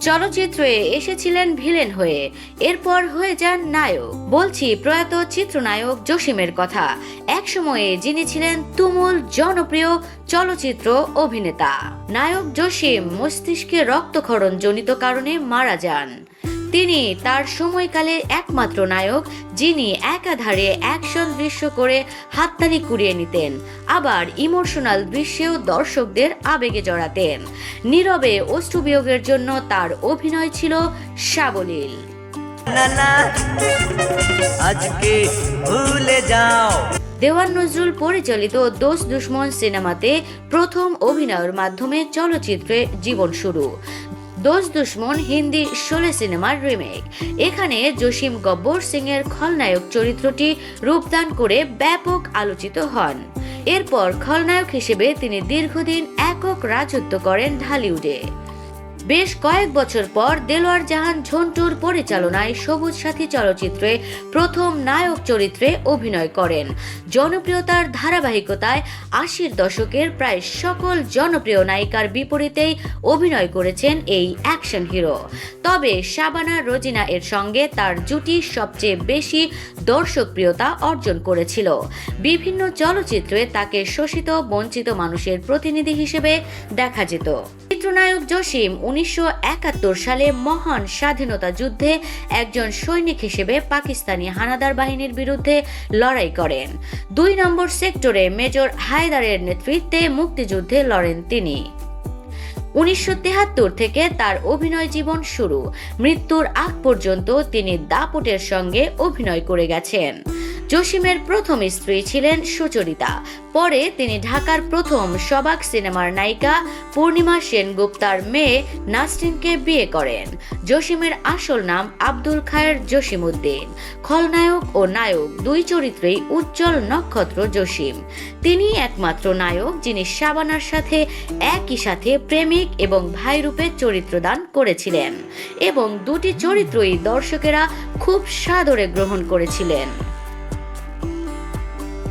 চলচ্চিত্রে এসেছিলেন ভিলেন হয়ে। এরপর হয়ে যান নায়ক। বলছি, প্রয়াত চিত্রনায়ক জসিমের কথা। এক সময়ে যিনি ছিলেন তুমুল জনপ্রিয় চলচ্চিত্র অভিনেতা। নায়ক জসিম মস্তিষ্কে রক্তক্ষরণ জনিত কারণে মারা যান। তিনি তার সময়কালে একমাত্র নায়ক যিনি একাধারে অ্যাকশন দৃশ্য করে হাততালি কুড়িয়ে নিতেন আবার ইমোশনাল দৃশ্যেও দর্শকদের আবেগে জড়াতেন। নীরবে অষ্টবিয়োগের জন্য তার অভিনয় ছিল সাবলীল। আজকে ভুলে যাও। দেওয়ান নজরুল পরিচালিত দোষ দুশ্মন সিনেমাতে প্রথম অভিনয়ের মাধ্যমে চলচ্চিত্রে জীবন শুরু। দোষ দুশ্মন হিন্দি শোলে সিনেমার রিমেক এখানে জসীম গব্বর সিং এর খলনায়ক চরিত্রটি রূপদান করে ব্যাপক আলোচিত হন। এরপর খলনায়ক হিসেবে তিনি দীর্ঘদিন একক রাজত্ব করেন ঢালিউডে। বেশ কয়েক বছর পর দেলোয়ার জাহান ঝন্টুর পরিচালনায় সবুজ সাথী চলচ্চিত্রে প্রথম নায়ক চরিত্রে অভিনয় করেন। জনপ্রিয়তার ধারাবাহিকতায় আশির দশকের প্রায় সকল জনপ্রিয় নায়িকার বিপরীতেই অভিনয় করেছেন এই অ্যাকশন হিরো। তবে শাবানা রোজিনা এর সঙ্গে তার জুটি সবচেয়ে বেশি দর্শকপ্রিয়তা অর্জন করেছিল। বিভিন্ন চলচ্চিত্রে তাকে শোষিত, বঞ্চিত মানুষের প্রতিনিধি হিসেবে দেখা যেত। চিত্রনায়ক জসিম উনিশশো একাত্তর সালে মহান স্বাধীনতা যুদ্ধে একজন সৈনিক হিসেবে পাকিস্তানি হানাদার বাহিনীর বিরুদ্ধে লড়াই করেন। দুই নম্বর সেক্টরে মেজর হায়দারের নেতৃত্বে মুক্তিযুদ্ধে লড়েন তিনি। উনিশশো থেকে তার অভিনয় জীবন শুরু। মৃত্যুর আগ পর্যন্ত তিনি দাপটের সঙ্গে অভিনয় করে গেছেন। জসিমের প্রথম স্ত্রী ছিলেন সুচরিতা। পরে তিনি ঢাকার প্রথম সবাক সিনেমার নায়িকা পূর্ণিমা সেনগুপ্তার মেয়ে নাসরিনকে বিয়ে করেন। জসিমের আসল নাম আব্দুল খায়ের জসিমউদ্দিন। খলনায়ক ও নায়ক দুই চরিত্রেই উজ্জ্বল নক্ষত্র জসিম। তিনি একমাত্র নায়ক যিনি শাবানার সাথে একই সাথে প্রেমিক এবং ভাই রূপে চরিত্রদান করেছিলেন এবং দুটি চরিত্রই দর্শকেরা খুব সাদরে গ্রহণ করেছিলেন।